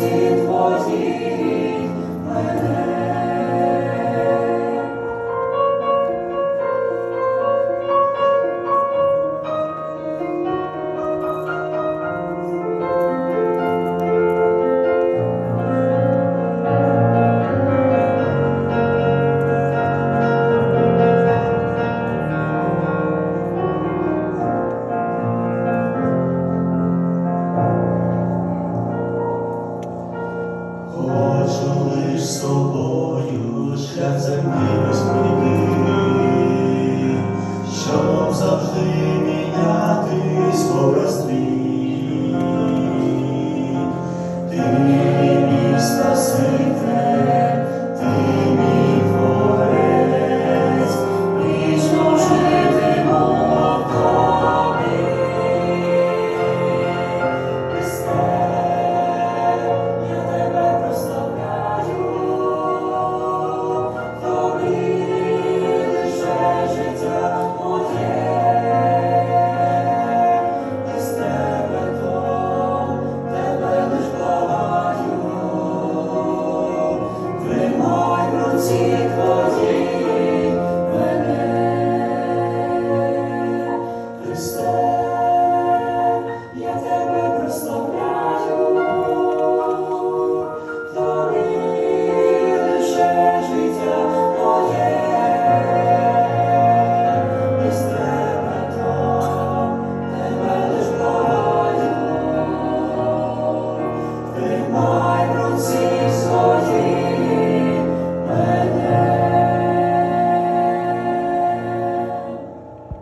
sin. Хочу лиш з тобою шлях землі безприбій, щоб завжди мій.